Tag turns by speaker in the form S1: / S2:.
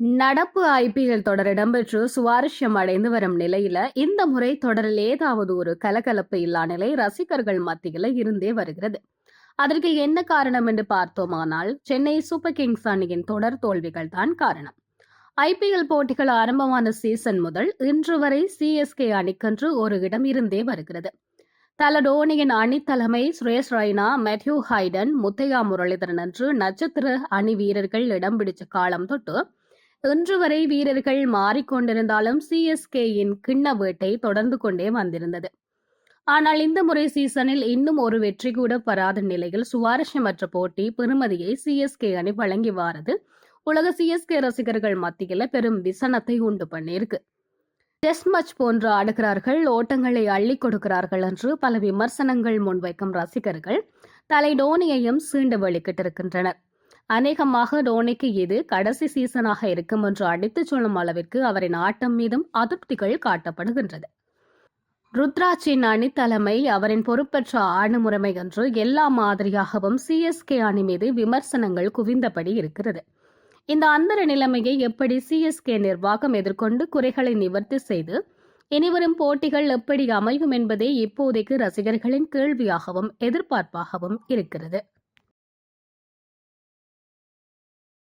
S1: நடப்பு ஐபிஎல் தொடர் இடம்பெற்று சுவாரஸ்யம் அடைந்து வரும் நிலையில இந்த முறை தொடரில் ஏதாவது ஒரு கலகலப்பு இல்லா நிலை ரசிகர்கள் மத்தியில் இருந்தே வருகிறது. அதற்கு என்ன காரணம் என்று பார்த்தோமானால் சென்னை சூப்பர் கிங்ஸ் அணியின் தொடர் தோல்விகள் தான் காரணம். ஐபிஎல் போட்டிகள் ஆரம்பமான சீசன் முதல் இன்று வரை சிஎஸ்கே அணிக்கென்று ஒரு இடம் இருந்தே வருகிறது. தல டோனியின் அணி தலைமை சுரேஷ் ரெய்னா மெத்யூ ஹைடன் முத்தையா முரளிதரன் என்று நட்சத்திர அணி வீரர்கள் இடம் பிடிச்ச காலம் தொட்டு இன்று வரை வீரர்கள் மாறிக்கொண்டிருந்தாலும் சிஎஸ்கேயின் கிண்ண வேட்டை தொடர்ந்து கொண்டே வந்திருந்தது. ஆனால் இந்த முறை சீசனில் இன்னும் ஒரு வெற்றி கூட பெறாத நிலையில் சுவாரஸ்யமற்ற போட்டி பெறுமதியை சிஎஸ்கே அணி வழங்கி வாரது உலக சிஎஸ்கே ரசிகர்கள் மத்தியில் பெரும் விசனத்தை உண்டு பண்ணியிருக்கு. டெஸ்ட் மேட்ச் போன்று ஆடுகிறார்கள் ஓட்டங்களை அள்ளி கொடுக்கிறார்கள் என்று பல விமர்சனங்கள் முன்வைக்கும் ரசிகர்கள் தலை டோனியையும் சீண்டு வெளிக்கிட்டிருக்கின்றனர். அநேகமாக டோனிக்கு இது கடைசி சீசனாக இருக்கும் என்று அடித்துச் சொல்லும் அளவிற்கு அவரின் ஆட்டம் மீதும் அதிருப்திகள் காட்டப்படுகின்றது. ருத்ராஜின் அணி தலைமை அவரின் பொறுப்பற்ற ஆணுமுறைமை என்று எல்லா மாதிரியாகவும் சிஎஸ்கே அணி மீது விமர்சனங்கள் குவிந்தபடி இருக்கிறது. இந்த அந்தர நிலைமையை எப்படி சிஎஸ்கே நிர்வாகம் எதிர்கொண்டு குறைகளை நிவர்த்தி செய்து இனிவரும் போட்டிகள் எப்படி அமையும் என்பதே இப்போதைக்கு ரசிகர்களின் கேள்வியாகவும் எதிர்பார்ப்பாகவும் இருக்கிறது.